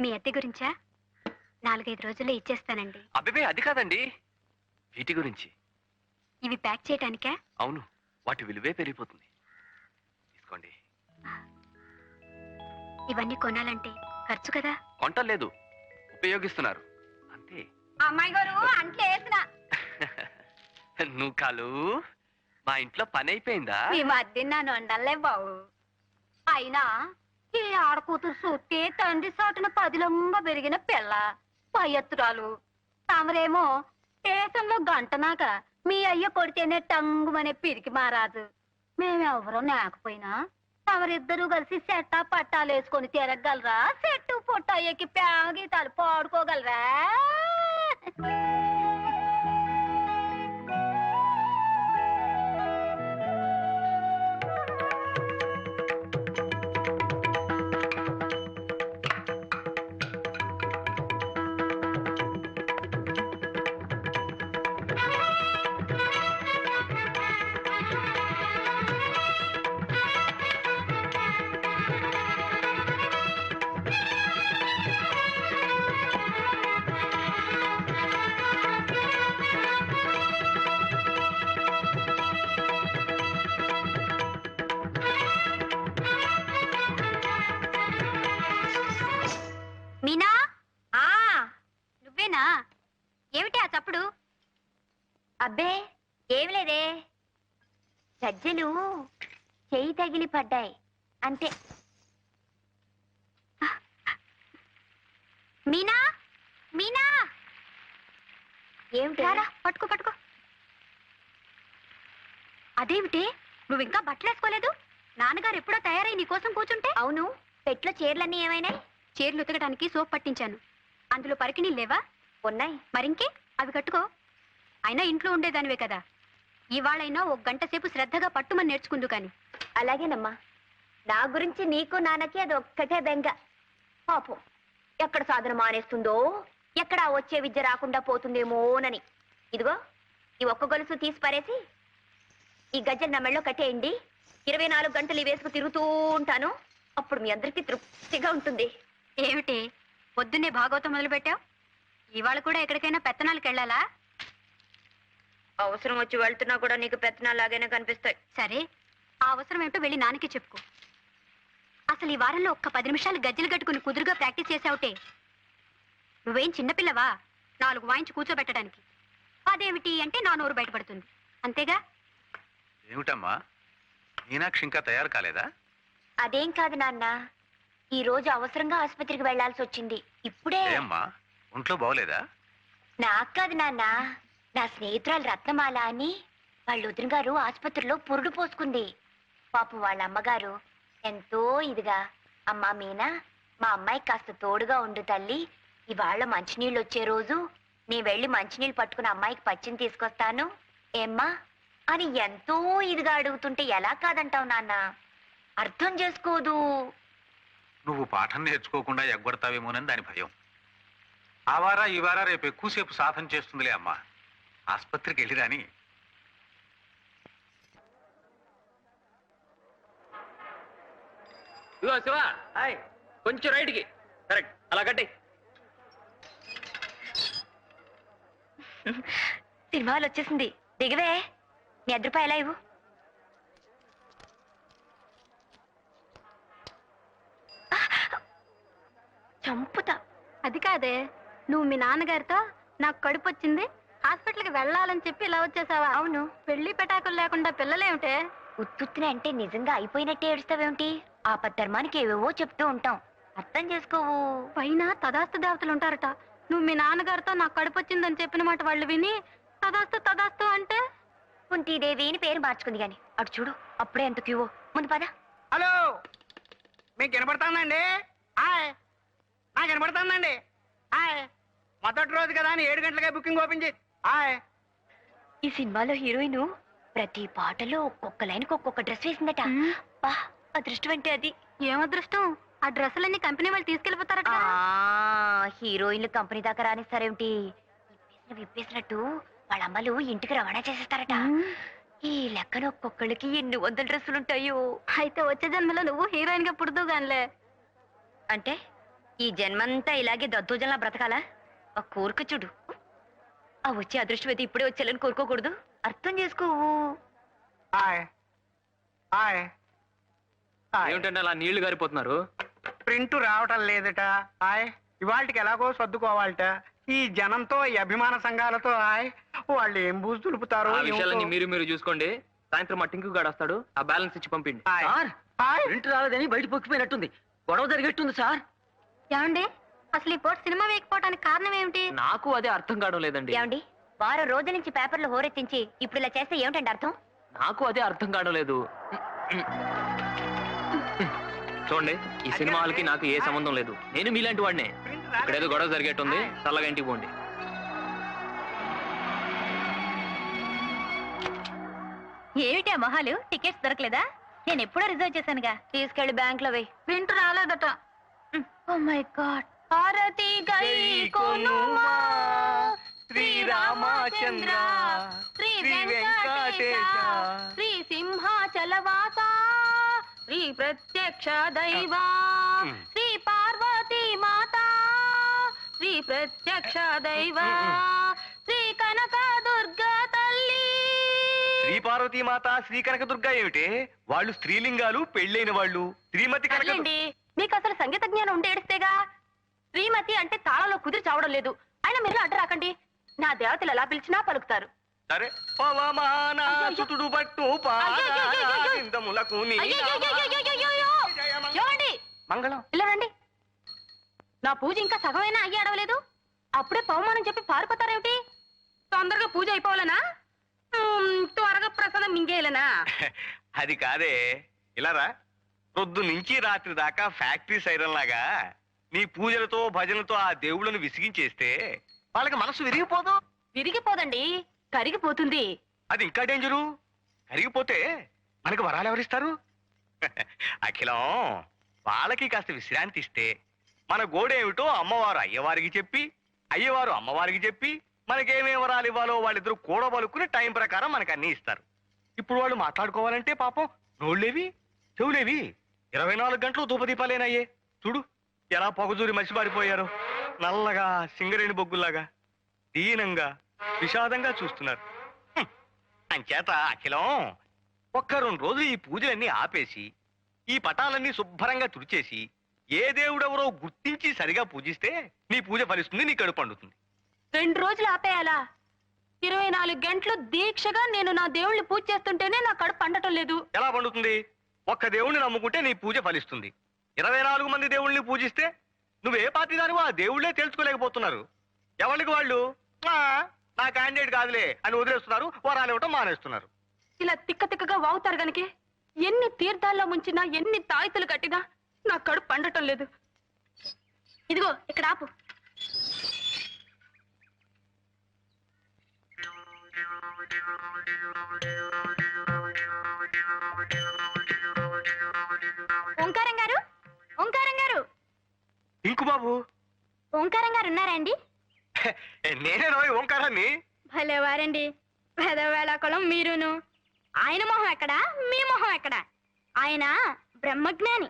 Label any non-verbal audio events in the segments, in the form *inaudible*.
మీ అద్దె గురించా? నాలుగైదు రోజుల్లో ఇచ్చేస్తానండి. అబ్బే అది కాదండి. వీటి గురించి. ఇవి ప్యాక్ చేయటానికా? అవును వాటి విలువే పెరిగిపోతుంది. తీసుకోండి. ఇవన్నీ కొనాలంటే ఖర్చు కదా? కొంటలేదు ఉపయోగిస్తున్నారు. అంతే. అమ్మాయి గారు అంట్లో వేసిన. *laughs* నువ్వు కాలు మా ఇంట్లో పని అయిపోయిందా? ఈ మధ్య నన్ను వండలే బావు అయినా ఈ ఆడకూతురు చూస్తే తండ్రి సాటున పదిలంగా పెరిగిన పిల్ల. పయ్యత్తురాలు తమరేమో దేశంలో గంటనాక మీ అయ్య కొడితేనే టంగుమనే పిరికి మారాదు. మేమెవరో నేకపోయినా తమరిద్దరూ కలిసి సెట్ట పట్టాలు వేసుకొని తిరగలరా సెట్టు పొట్ట ఎక్కి ప్యాగీతాలు పాడుకోగలరా? తగిలి పడ్డాయి. అంతే. మీనా? మీనా? ఏమిటి? పట్టుకో పట్టుకో. అదేమిటి? నువ్వు ఇంకా బట్టలేసుకోలేదు? నాన్నగారు ఎప్పుడో తయారై నీ కోసం కూర్చుంటే? అవును పెట్లో చీరలన్నీ ఏమైనాయి? చీరలు ఉతకడానికి సోప్ పట్టించాను. అందులో పరికిణీలు లేవా? ఉన్నాయి. మరింకే? అవి కట్టుకో. అయినా ఇంట్లో ఉండేదానివే కదా. ఇవాళైనా ఒక గంట సేపు శ్రద్ధగా పట్టుమని నేర్చుకుందు కాని అలాగేనమ్మా. నా గురించి నీకు నాన్నకి అది ఒక్కటే బెంగ. పాపం ఎక్కడ సాధన మానేస్తుందో ఎక్కడ వచ్చే విద్య రాకుండా పోతుందేమోనని. ఇదిగో ఈ ఒక్క గొలుసు తీసి పారేసి ఈ గజ్జలు నా మెళ్ళో కట్టేయండి. ఇరవై నాలుగు గంటలు ఈ వేసుకు తిరుగుతూ ఉంటాను. అప్పుడు మీ అందరికీ తృప్తిగా ఉంటుంది. ఏమిటి? పొద్దున్నే భాగవతం మొదలు పెట్టావు ఇవాళ కూడా ఎక్కడికైనా పెత్తనాలకు వెళ్ళాలా? అవసరం వచ్చి వెళ్తున్నా కూడా నీకు పెత్తనాలాగానే కనిపిస్తాయి. సరే ఆ అవసరం ఏంటో వెళ్ళి నాన్నకి చెప్పుకో. అసలు ఈ వారంలో ఒక్క పది నిమిషాలు గజ్జలు కట్టుకుని కుదురుగా ప్రాక్టీస్ చేసావుటే. నువ్వేం చిన్నపిల్లవా నాలుగు వాయించి కూర్చోబెట్టడానికి. అదేమిటి అంటే నా నోరు బయటపడుతుంది. అంతేగా? ఏమిటమ్మా? మీనాక్షి ఇంకా తయారు కాలేదా? అదేం కాదు నాన్న. ఈ రోజు అవసరంగా ఆసుపత్రికి వెళ్ళాల్సి వచ్చింది. ఇప్పుడే. ఏమ్మా? ఒంట్లో బాగోలేదా? నాకు కాదు నాన్న. నా స్నేహితురాలు రత్నమాల అని వాళ్ళ వదిన గారు ఆసుపత్రిలో పురుడు పోసుకుంది. పాపం వాళ్ళ అమ్మగారు ఎంతో ఇదిగా. అమ్మా మీనా మా అమ్మాయి కాస్త తోడుగా ఉండు తల్లి. ఇవాళ మంచినీళ్ళు వచ్చే రోజు నీ వెళ్ళి మంచినీళ్ళు పట్టుకుని అమ్మాయికి పచ్చిని తీసుకొస్తాను. ఏమ్మా? అని ఎంతో ఇదిగా అడుగుతుంటే ఎలా కాదంటావు నాన్న? అర్థం చేసుకోదు. నువ్వు పాఠం నేర్చుకోకుండా ఎగ్గొడతావేమోనని దాని భయం. ఆ వారా ఈ వారా రేపు ఎక్కువసేపు సాధన చేస్తుందిలే అమ్మా. ఆసుపత్రికి వెళ్ళిరాని. ఇదిగో శివ. హాయ్. కొంచెం రైట్కి కరెక్ట్ అలా కట్టి. సినిమాలు వచ్చేసింది. దిగవే. నీ అర్ధ రూపాయలు ఇవ్వు? చంపుతా. అది కాదే. నువ్వు మీ నాన్నగారితో నాకు కడుపు వచ్చింది. హాస్పిటల్కి వెళ్ళాలని చెప్పి ఇలా వచ్చేసావా? అవును. పెళ్ళి పెటాకులు లేకుండా పిల్లలేమిటే? ఉత్తుత్తునే అంటే నిజంగా అయిపోయినట్టే ఏడుస్తావేమిటి? ఆ ధర్మానికి ఏవేవో చెప్తూ ఉంటాం. అర్థం చేసుకోవు. పైన తదాస్తు దేవతలు ఉంటారట. నువ్వు మీ నాన్నగారితో నాకు కడుపు వచ్చిందని చెప్పిన మాట వాళ్ళు విని తదాస్తు తదాస్తు అంటే? కుంతీదేవి అని పేరు మార్చుకుంది గాని. అటు చూడు అప్పుడే ఎంత క్యూవో. ముందు పద. హలో! మీకు వినపడుతుందండి? హాయ్! నాకు వినపడుతుందండి? హాయ్! మొదటి రోజు కదా అని ఏడు గంటలకే బుకింగ్ ఓపెన్ చేసి హాయ్! ఈ సినిమాలో హీరోయిన్ ప్రతి పాటలో ఒక్కొక్క లైన్కి ఒక్కొక్క డ్రెస్ వేసిందట. బా అదృష్టం అంటే అది. ఏం అదృష్టం? ఆ డ్రెస్సులన్నీ కంపెనీ వాళ్ళు తీసుకెళ్ళిపోతారట ఆ హీరోయిన్లు కంపెనీ దాకా రానిస్తారేమిటి? విప్పేసిన విప్పేసినట్టు వాళ్ళ అమ్మలు ఇంటికి రవాణా చేసేస్తారట. ఈ లెక్కన ఒక్కొక్కళ్ళకి ఎన్ని వందల డ్రెస్సులు ఉంటాయో అయితే వచ్చే జన్మలో నువ్వు హీరోయిన్గా పుడుతూ గానిలే అంటే ఈ జన్మంతా ఇలాగే దద్దోజనలా బ్రతకాలా? ఆ కోరిక చూడు. ఆ వచ్చే అదృష్టం అయితే ఇప్పుడే వచ్చేయాలని కోరుకోకూడదు. అర్థం చేసుకోవు హాయ్. హాయ్. ఏమిటంటే అలా నీళ్ళు గారిపోతున్నారు? ప్రింట్ రావటం లేదట. హాయ్. ఇవాళకి ఎలాగో సర్దుకోవాలట. ఈ జనంతో ఈ అభిమాన సంఘాలతో హాయ్. వాళ్ళు ఏం బూజు తులుపుతారో ఆ ఏమిటో. విషయాలన్నీ మీరు మీరు చూసుకోండి. సాయంత్రం మా టింకు గాడు వస్తాడు. ఆ బ్యాలెన్స్ ఇచ్చి పంపిండి. హాయ్. Sir hi. ప్రింట్ రాలేదని బయట పొక్కిపోయినట్టుంది. గొడవ జరిగేట్టుంది సార్. ఏమండి? అసలు ఈ పూట సినిమా వేయకపోవడానికి కారణం ఏమిటి? నాకు అదే అర్థం కావడం లేదండి. ఏమండి? వారం రోజుల నుంచి పేపర్లు హోరెత్తించి ఇప్పుడు ఇలా చేస్తే ఏమిటండి అర్థం? నాకు అదే అర్థం కావడం లేదు. చూడండి ఈ సినిమా హాల్కి నాకు ఏ సంబంధం లేదు. నేను మీలాంటి వాడినే. ప్రింట్ ఇక్కడ ఏదో గొడవ జరిగేట్టుంది. చల్లగా ఇంటికి పోండి. ఏమిటి ఆ మొహాలు? టికెట్స్ దొరకలేదా? నేను ఎప్పుడో రిజర్వ్ చేశానుగా. తీసుకెళ్ళి బ్యాంక్లో వెయ్యి ప్రింట్ రాలేదట ఓ మై గాడ్ భారతి గై కొనుమా. శ్రీరామచంద్ర శ్రీ వెంకటేశ. శ్రీ సింహాచలవాస శ్రీ ప్రత్యక్ష దైవా శ్రీ పార్వతీ మాత శ్రీ ప్రత్యక్ష దైవా శ్రీ కనక దుర్గా తల్లి శ్రీ పార్వతీ మాత శ్రీ కనకదుర్గ ఏమిటే? వాళ్ళు స్త్రీలింగాలు పెళ్ళైన వాళ్ళు. శ్రీమతి కనక సర్లేండి మీకు అసలు సంగీత జ్ఞానం ఉంటే ఏడిస్తేగా? శ్రీమతి అంటే తాళంలో కుదిరి చావడం లేదు. ఆయన మీరు అడ్డు రాకండి. నా దేవతలు ఎలా పిలిచినా పలుకుతారు. సరే. పవమానాసుతుడు పట్టు! ఏమండి మంగళం. ఇలా రండి. నా పూజ ఇంకా సగమైనా అయ్యి అడవలేదు. అప్పుడే పవమానం చెప్పి పారిపోతారేమిటి తొందరగా పూజ అయిపోవాలనా? త్వరగా ప్రసాదం మింగేయాలనా? *laughs* అది కాదే. ఇలారా పొద్దు నుంచి రాత్రి దాకా ఫ్యాక్టరీ సైరన్ లాగా నీ పూజలతో భజనలతో ఆ దేవుళ్ళను విసిగించేస్తే వాళ్ళకి మనసు విరిగిపోదు. విరిగిపోదండి. కరిగిపోతుంది. అది ఇంకా డేంజరు? కరిగిపోతే మనకి వరాలు ఎవరిస్తారు? *laughs* అఖిలం వాళ్ళకి కాస్త విశ్రాంతి ఇస్తే మన గోడేమిటో అమ్మవారు అయ్యవారికి చెప్పి అయ్యవారు అమ్మవారికి చెప్పి మనకేమే వరాలు ఇవ్వాలో వాళ్ళిద్దరూ కూడబలుకుని టైం ప్రకారం మనకు అన్ని ఇస్తారు. ఇప్పుడు వాళ్ళు మాట్లాడుకోవాలంటే పాపం నోళ్ళేవి చెవులేవి? ఇరవై నాలుగు గంటలు ధూపదీపాలేనయ్యే. చూడు ఎలా పొగజూరి మసిబారిపోయారు నల్లగా సింగరేణి బొగ్గుల్లాగా దీనంగా విషాదంగా చూస్తున్నారు. అంచేత అఖిలం ఒక్క రెండు రోజులు ఈ పూజలన్నీ ఆపేసి ఈ పటాలన్నీ శుభ్రంగా తుడిచేసి ఏ దేవుడెవరో గుర్తించి సరిగా పూజిస్తే నీ పూజ ఫలిస్తుంది నీ కడుపు పండుతుంది. రెండు రోజులు ఆపేయాలా? ఇరవై నాలుగు గంటలు దీక్షగా నేను నా దేవుళ్ళని పూజ చేస్తుంటేనే నా కడుపు పండటం లేదు. ఎలా పండుతుంది? ఒక్క దేవుణ్ణి నమ్ముకుంటే నీ పూజ ఫలిస్తుంది. ఇరవై నాలుగు మంది దేవుళ్ళని పూజిస్తే నువ్వే పార్టీ దానివో ఆ దేవుళ్ళే తెలుసుకోలేకపోతున్నారు ఎవరికి వాళ్ళు? "ఆ, క్యాండిడేట్ కాదులే అని వదిలేస్తున్నారు. వరాలు ఇవ్వటం మానేస్తున్నారు. ఇలా తిక్క తిక్కగా వాగుతారు గనకే ఎన్ని తీర్థాల్లో ముంచినా ఎన్ని తాయితులు కట్టినా నా కడుపు పండటం లేదు. ఇదిగో ఇక్కడ ఆపు. ఓంకారం గారు? ఓంకారం గారు? ఇంకు బాబు ఓంకారం గారు ఉన్నారా అండి? నేనే రోయ్ ఓంకారాన్ని? భలేవారండి. పెదవేళాకులం మీరును. ఆయన మొహం ఎక్కడా? మీ మొహం ఎక్కడా? ఆయన బ్రహ్మజ్ఞాని.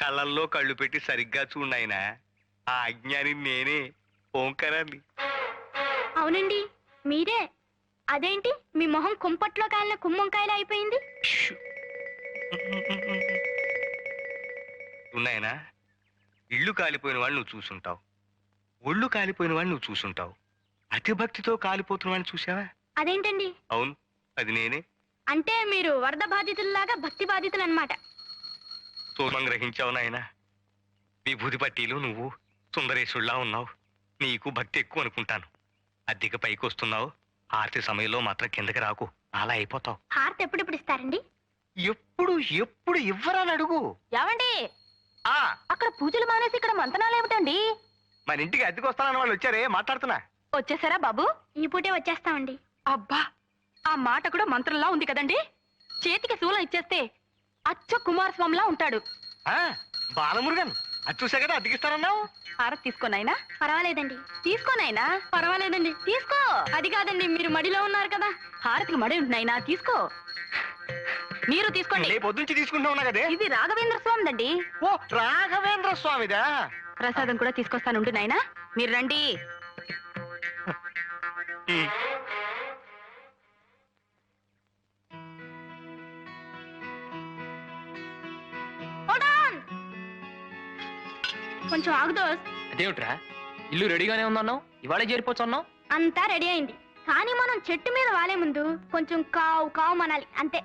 కళ్ళల్లో కళ్ళు పెట్టి సరిగ్గా చూడాయన ఆ అజ్ఞాని నేనే ఓంకారాన్ని. అవునండి. మీరే. అదేంటి? మీ మొహం కుంపట్లో కాలిన కుమ్మంకాయలు అయిపోయింది? ఉన్నాయనా ఇల్లు కాలిపోయిన వాళ్ళు నువ్వు చూసుంటావు. ఒళ్ళు కాలిపోయిన వాళ్ళు నువ్వు చూసుంటావు. అతి భక్తితో కాలిపోతున్న వాడిని చూసావా అదేంటండి? అవును అది నేనే. అంటే మీరు వరద బాధితుల్లాగా భక్తి బాధితులు అనమాట సోమం గ్రహించావు నాయనా. విభూతి పట్టీలు నువ్వు సుందరేశుల్లా ఉన్నావు. నీకు భక్తి ఎక్కువ అనుకుంటాను. అద్దెకి పైకి వస్తున్నావు. ఆర్తి సమయంలో మాత్రం కిందకి రాకు. అలా అయిపోతావు. హారతి ఎప్పుడెప్పుడు ఇస్తారండి? ఎప్పుడు ఎప్పుడు ఇవ్వరాని అడుగు. ఏమండి ఆ. అక్కడ పూజలు మానేసి ఇక్కడ మంతనాలు ఏమిటండి? మన ఇంటికి అద్దెకి వస్తానన్న వాళ్ళు వచ్చారే మాట్లాడుతున్నా. వచ్చేసారా బాబు? ఈ పూటే వచ్చేస్తామండి. అబ్బా ఆ మాట కూడా మంత్రంలా ఉంది కదండి? చేతికి శూలం ఇచ్చేస్తే అచ్చ కుమారస్వామిలా ఉంటాడు. ఆ బాలమురుగన్ అది చూసా కదా అద్దెకిస్తానన్నావు? హారతి తీసుకోనైనా పర్వాలేదండి. తీసుకోనైనా పర్వాలేదండి. తీసుకో. అది కాదండి మీరు మడిలో ఉన్నారు కదా. హారతికి మడి ఉంటున్నాయినా తీసుకో. మీరు తీసుకోండి. రేపు పొద్దుంచి తీసుకుంటా ఉన్నా కదే. ఇది రాఘవేంద్ర స్వామిదండి. ఓ రాఘవేంద్ర స్వామిదా? ప్రసాదం కూడా తీసుకొస్తానుండు నాయనా. మీరు రండి. కొంచెం ఆగుదోస్ అదేమిట్రా? ఇల్లు రెడీగానే ఉందన్నావు? ఇవాళే చేరిపోవచ్చు అన్నావు అంతా రెడీ అయింది. కానీ మనం చెట్టు మీద వాలే ముందు కొంచెం కావు కావు మనాలి అంతే.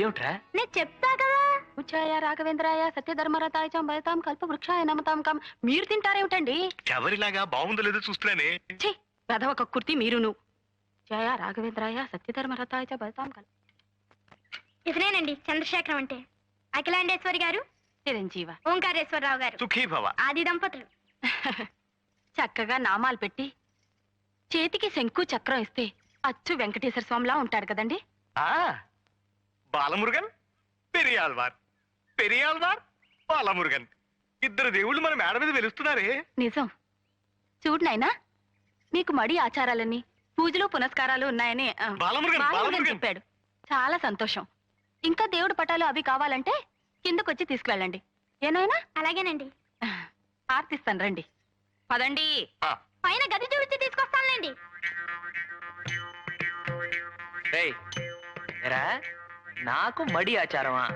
ఇదేమిట్రా? నేను చెప్తా కదా. ఉచ్చాయ రాఘవేంద్రాయ సత్యధర్మరతాయ చ భయతాం కల్ప వృక్షాయ నమతాం కాం. మీరు తింటారేమిటండి? ఎవరిలాగా బాగుందో లేదో చూస్తున్నానే. ఛీ పెదవ కక్కుర్తి మీరును. జయ రాఘవేంద్రాయ సత్యధర్మరతాయ చ భయతాం కల్ప ఇతనేనండి చంద్రశేఖరం అంటే. అఖిలాండేశ్వరి గారు చిరంజీవ. ఓంకారేశ్వరరావు గారు. సుఖీ భవ ఆది దంపతులు. *laughs* చక్కగా నామాలు పెట్టి చేతికి శంకు చక్రం ఇస్తే అచ్చు వెంకటేశ్వర స్వామిలా ఉంటాడు కదండి? ఆ బాలమురుగన్ పెరియాల్వార్ పెరియాల్వార్ బాలమురుగన్. ఇద్దరు దేవుళ్ళు మన మేడ మీద వెలుస్తున్నారే. నిజం. చూడు నాయనా మీకు మడి ఆచారాలన్నీ పూజలు పునస్కారాలు ఉన్నాయని ఆ, బాలమురుగన్ బాలమురుగన్ బాలమురుగన్. చెప్పాడు. చాలా సంతోషం. ఇంకా దేవుడి పటాలు అవి కావాలంటే కిందకొచ్చి తీసుకువెళ్ళండి. ఏనాయనా అలాగేనండి. ఆర్తిస్తాను రండి. పదండి. ఆ, పైన గది చూపించి తీసుకొస్తానులేండి. ఏరా? నాకు మడి ఆచారమా?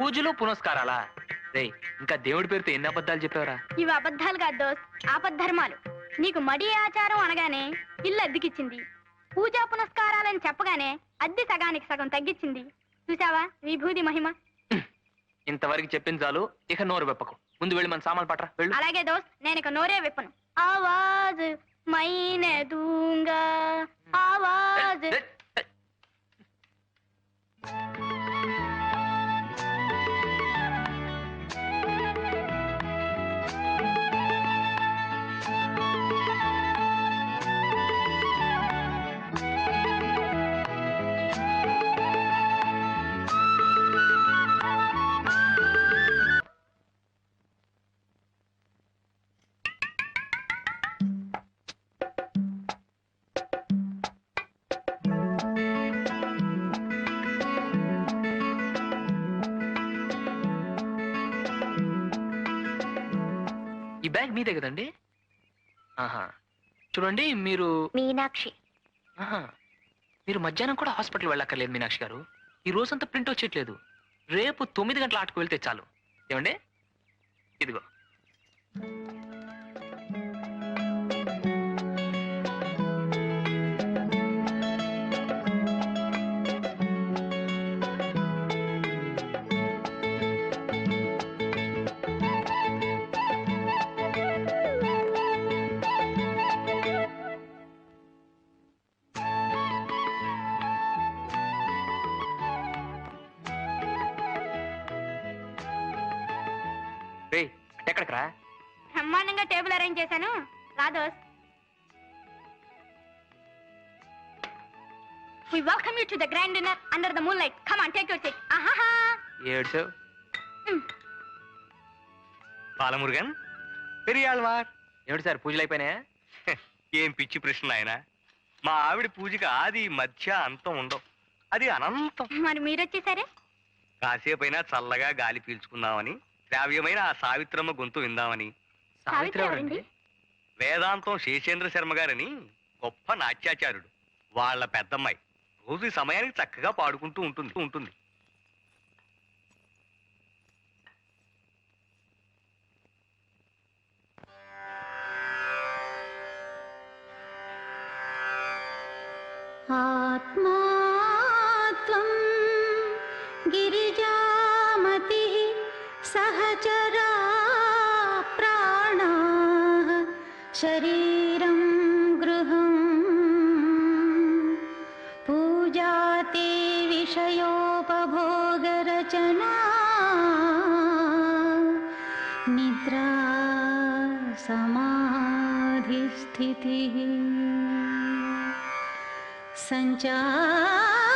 పూజలు పునస్కారాలా? రేయ్ ఇంకా దేవుడి పేరుతో ఎన్ని అబద్ధాలు చెప్పావురా? ఇవి అబద్ధాలు కాదు దోస్త్ ఆపద్ధర్మాలు. నీకు మడి ఆచారం అనగానే ఇల్లు అద్దెకిచ్చింది. పూజా పునస్కారాలని చెప్పగానే అద్దె సగానికి సగం తగ్గించింది చూసావా విభూది మహిమ? ఇంతవరకు చెప్పింది చాలు ఇక నోరు వెప్పకు. ముందు వెళ్ళి మన సామాన్లు పట్రా వెళ్ళు. అలాగే దోస్త్ నేను ఇక నోరే విప్పను. ఆవాజ్ మైనే దూంగా బ్యాగ్ మీదే కదండి? ఆహా. చూడండి మీరు మీనాక్షి. ఆహా. మీరు మధ్యాహ్నం కూడా హాస్పిటల్ వెళ్ళక్కర్లేదు మీనాక్షి గారు. ఈ రోజంతా ప్రింట్ వచ్చేట్లేదు రేపు తొమ్మిది గంటల ఆటకు వెళ్తే చాలు. ఏమండి? ఇదిగో. ఎక్కడికి రా బ్రహ్మాండంగా టేబుల్ అరేంజ్ చేశాను. రా దోస్త్. We welcome you to the grand dinner under the moonlight. Come on, take your seat. Ahaha. ఏడ్చావు Balamurugan? Periyalvar ఏమిటి సార్ పూజలు అయిపోయినాయా? *laughs* ఏం పిచ్చి ప్రశ్న ఆయన? మా ఆవిడ పూజకి ఆది మధ్య అంతం ఉండవు. అది అనంతం. మరి మీరు వచ్చేసారే కాసేపైనా చల్లగా గాలి పీల్చుకుందామని శ్రావ్యమైన ఆ సావిత్రమ్మ గొంతు విందామని. వేదాంతం శేషేంద్ర శర్మ గారని గొప్ప నాట్యాచార్యుడు. వాళ్ళ పెద్దమ్మాయి. రోజు సమయానికి చక్కగా పాడుకుంటూ ఉంటుంది ఉంటుంది. ఆత్మా निद्रा समाधिस्थितिः। सञ्चारः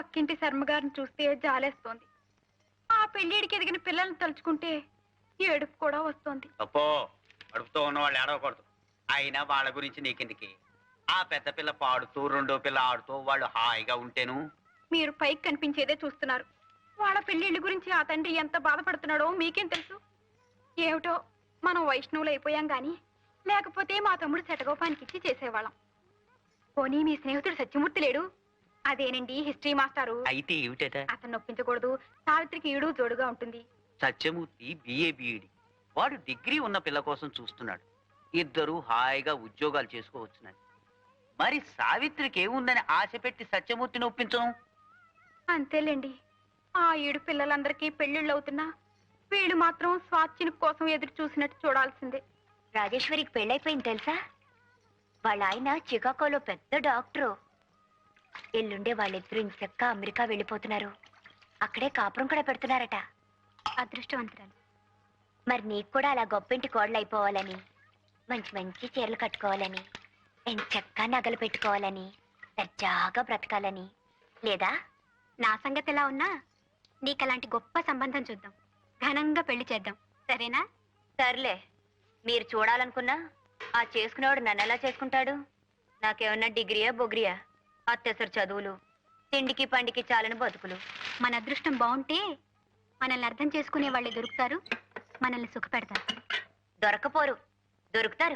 పక్కింటి శర్మ గారిని చూస్తే జాలేస్తోంది. ఆ పెళ్ళిడికి ఎదిగిన పిల్లల్ని తలుచుకుంటే ఏడుపు కూడా వస్తోంది. తప్పో అడుపుతో ఉన్న వాళ్ళు ఏడవకూడదు. అయినా వాళ్ళ గురించి నీకెందుకి? ఆ పెద్ద పిల్ల పాడుతూ రెండో పిల్ల ఆడుతూ వాళ్ళు హాయిగా ఉంటేను? మీరు పైకి కనిపించేదే చూస్తున్నారు. వాళ్ళ పెళ్ళిళ్ళ గురించి ఆ తండ్రి ఎంత బాధపడుతున్నాడో మీకేం తెలుసు? ఏమిటో మనం వైష్ణవులు అయిపోయాం గాని లేకపోతే మా తమ్ముడు శటగోపానికి ఇచ్చి చేసేవాళ్ళం. పోనీ మీ స్నేహితుడు సత్యమూర్తి లేడు? అదేనండి హిస్టరీ మాస్టారు. అయితే ఏమిటట? అతను నొప్పించకూడదు. సావిత్రికి ఈడు జోడుగా ఉంటుంది. సత్యమూర్తి బిఏ బిఈడి వాడు డిగ్రీ ఉన్న పిల్ల కోసం చూస్తున్నాడు. ఇద్దరు హాయిగా ఉద్యోగాలు చేసుకోవచ్చునని. మరి సావిత్రికి ఏముందని ఆశ పెట్టి సత్యమూర్తిని ఒప్పించను? అంతేలేండి. ఆ ఏడు పిల్లలందరికీ పెళ్ళిళ్ళు అవుతున్నా వీళ్ళు మాత్రం స్వాచ్ఛిని కోసం ఎదురు చూసినట్టు చూడాల్సిందే. రాజేశ్వరికి పెళ్ళైపోయింది తెలుసా? వాళ్ళ ఆయన చికాగోలో పెద్ద డాక్టరు. ఎల్లుండే వాళ్ళిద్దరూ ఇంచక్క అమెరికా వెళ్ళిపోతున్నారు. అక్కడే కాపురం కూడా పెడుతున్నారట. అదృష్టవంతురాలు. మరి నీకు కూడా అలా గొప్పింటి కోడలు అయిపోవాలని మంచి మంచి చీరలు కట్టుకోవాలని ఎంచక్క నగలు పెట్టుకోవాలని దర్జాగా బ్రతకాలని లేదా? నా సంగతి ఎలా ఉన్నా నీకు అలాంటి గొప్ప సంబంధం చూద్దాం. ఘనంగా పెళ్ళి చేద్దాం. సరేనా? సర్లే. మీరు చూడాలనుకున్నా ఆ చేసుకునేవాడు నన్ను ఎలా చేసుకుంటాడు? నాకేమన్నా డిగ్రీయా బొగ్రియా? అత్యసరు చదువులు తిండికి పండికి చాలని బతుకులు. మన అదృష్టం బాగుంటే మనల్ని అర్థం చేసుకునే వాళ్ళే దొరుకుతారు మనల్ని సుఖపెడతారు. దొరకపోరు దొరుకుతారు.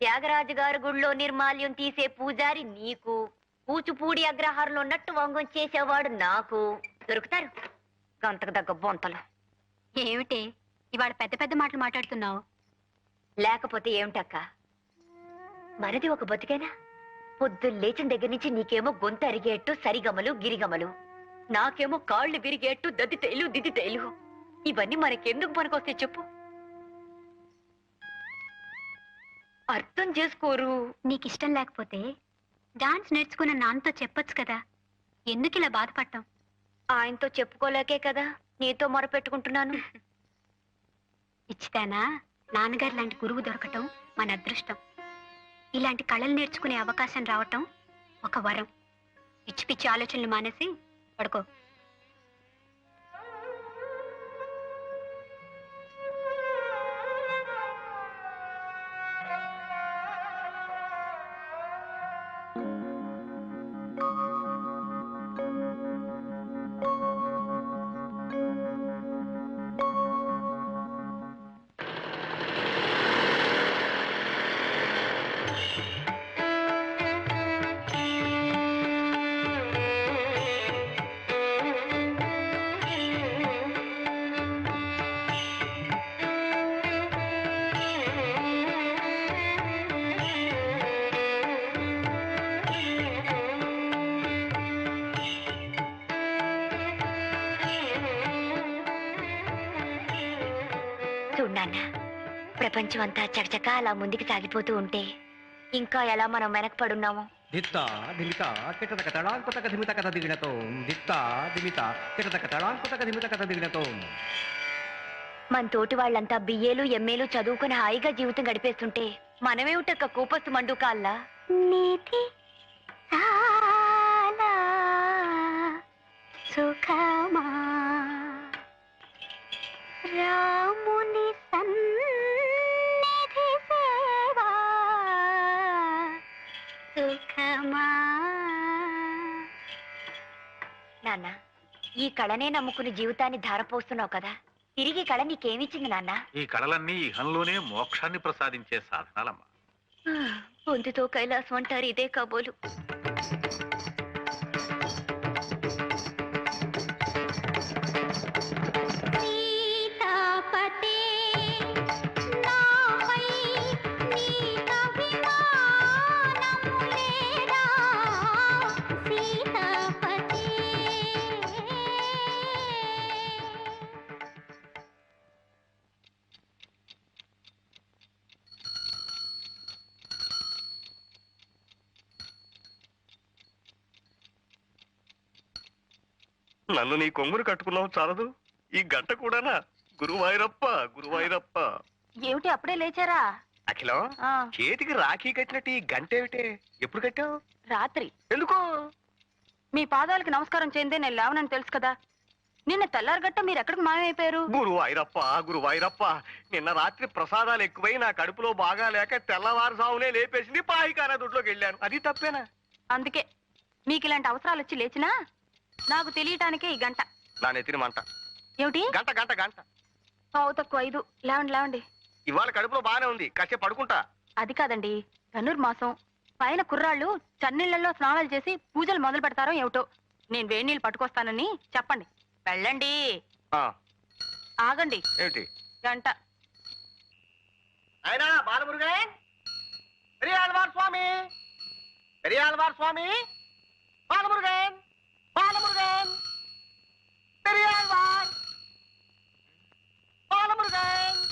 త్యాగరాజు గారి గుళ్ళో నిర్మాల్యం తీసే పూజారి నీకు కూచుపూడి అగ్రహారంలో ఉన్నట్టు వంగం చేసేవాడు నాకు. దొరుకుతారు. గంతకు దగ్గ బొంతలు. ఏమిటి? ఇవాళ పెద్ద పెద్ద మాటలు మాట్లాడుతున్నావు. లేకపోతే ఏమిటక్క? మనది ఒక బతికేనా? పొద్దు లేచిన దగ్గర నుంచి నీకేమో గొంతు అరిగేట్టు సరిగమలు గిరిగమలు. నాకేమో కాళ్ళు విరిగేట్టు దద్దితేలు దిద్దితేలు ఇవన్నీ మనకెందుకు పనికొస్తాయి చెప్పు. అర్థం చేసుకోరు. నీకు ఇష్టం లేకపోతే డాన్స్ నేర్చుకున్న నాన్నతో చెప్పొచ్చు కదా. ఎందుకు ఇలా బాధపడటం ఆయనతో చెప్పుకోలేకే కదా. నీతో మొరపెట్టుకుంటున్నాను. *laughs* ఇచ్చితేనా? నాన్నగారు లాంటి గురువు దొరకటం మన అదృష్టం. ఇలాంటి కళలు నేర్చుకునే అవకాశం రావటం ఒక వరం. పిచ్చి పిచ్చి ఆలోచనలు మానేసి పడుకో. నాన్న ప్రపంచం అంతా చకచక అలా ముందుకు సాగిపోతూ ఉంటే ఇంకా ఎలా మనం వెనకపడున్నామో? దిత్త దిమిత కిటతక తడాంకుతక ధిమిత కథ దిగినతో. దిత్త దిమిత కిటతక తడాంకుతక ధిమిత కథ దిగినతో. మన తోటి వాళ్ళంతా బిఏలు ఎంఏలు చదువుకుని హాయిగా జీవితం గడిపేస్తుంటే మనమేమిటక్క కూపస్తు మండుకాల్లా నీతి చాలా సుఖమా. రాముని నాన్న. ఈ కళనే నమ్ముకుని జీవితాన్ని ధారపోస్తున్నావు కదా. తిరిగి కళ నీకేమిచ్చింది నాన్న? ఈ కళలన్నీ ఇహంలోనే మోక్షాన్ని ప్రసాదించే సాధనాలమ్మా. పొందుతో కైలాసం అంటారు ఇదే కాబోలు. నన్ను నీ కొంగురు కట్టుకున్నావు చాలదు. ఈ గంట కూడానా? గురువాయిరప్ప గురువాయిరప్ప. ఏమిటి అప్పుడే లేచారా? అఖిలం చేతికి రాఖీ కట్టినట్టు ఈ గంట ఏమిటే? ఎప్పుడు కట్టావు? రాత్రి. ఎందుకు? మీ పాదాలకి నమస్కారం చేయందే నేను లేవనని తెలుసు కదా. నిన్న తెల్లారగట్ట మీరు ఎక్కడికి మాయమైపోయారు? గురువాయిరప్ప గురువాయిరప్ప. నిన్న రాత్రి ప్రసాదాలు ఎక్కువై నా కడుపులో బాగా లేక తెల్లవారుజామునే లేపేసింది పాయికారా దొడ్లోకి వెళ్ళాను. అది తప్పేనా? అందుకే. మీకు ఇలాంటి అవసరాలు వచ్చి లేచినా నాకు తెలియటానికే ఈ గంట. నా నెత్తిన మంట. ఏమిటి? గంట గంట గంట. పావు తక్కువ ఐదు. లేవండి లేవండి. ఇవాళ కడుపులో బాగానే ఉంది. కాసేపు పడుకుంటా. అది కాదండి ధనుర్ మాసం. పైన కుర్రాళ్ళు చన్నీళ్ళలో స్నానాలు చేసి పూజలు మొదలు పెడతారో ఏమిటో. నేను వేడి నీళ్ళు పట్టుకొస్తానని చెప్పండి. వెళ్ళండి. ఆ, ఆగండి. ఏమిటి? గంట. ఆయన బాలమురుగన్ పెరియాళ్వార్ స్వామి? పెరియాళ్వార్ స్వామి? బాలమురుగన్ பாலமுருகன். பெரியாழ்வார். பாலமுருகன்.